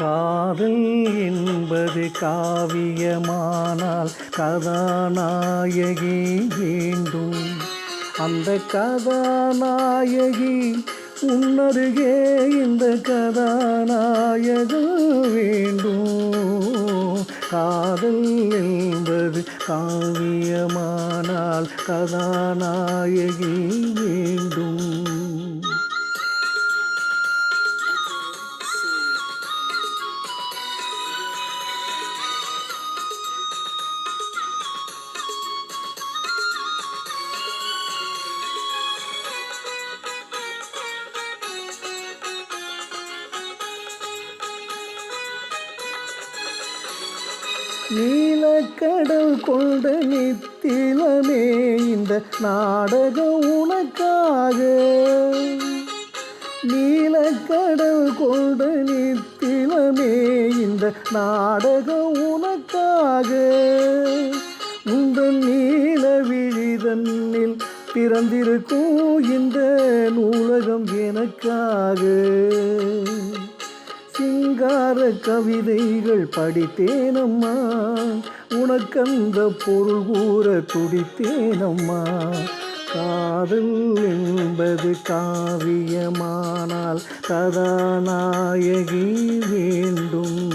காதல் என்பது காவியமானால் கதாநாயகி வேண்டும். அந்த கதாநாயகி உன்னருகே இந்த கதாநாயகம் வேண்டும். காதல் என்பது காவியமானால் கதாநாயகி நீலக்கடல் கொண்ட நித்திலமே இந்த நாடகம் உனக்காக. நீலக்கடல் கொண்ட நித்திலமே இந்த நாடகம் உனக்காக. உந்தன் நீல விழிதன்னில் பிறந்திருக்கும் இந்த நூலகம் எனக்காக. சிங்கார கவிதைகள் படித்தேனம்மா. உனக்கந்த பொருள் கூற துடித்தேனம்மா. காதல் என்பது காவியமானால் கதாநாயகி வேண்டும்.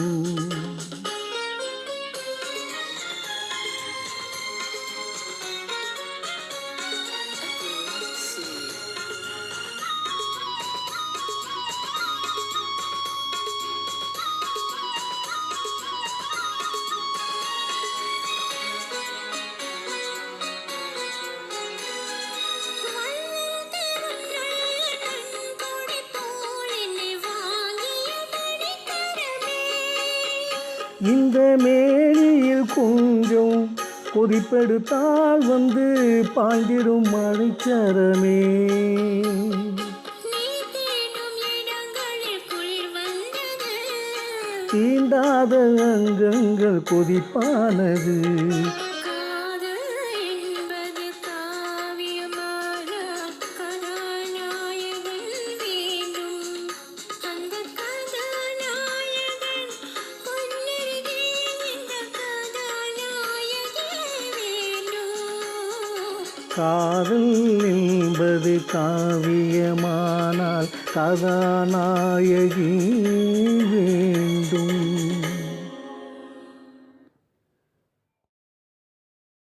இந்த மேனியில் கொஞ்சம் கொதிப்பெடுத்தால் வந்து பாய்ந்திடும் மழைச்சரமே தீண்டாத அங்கங்கள் கொதிப்பானது. காதல் என்பது காவியமானால் கதாநாயகி வேண்டும்.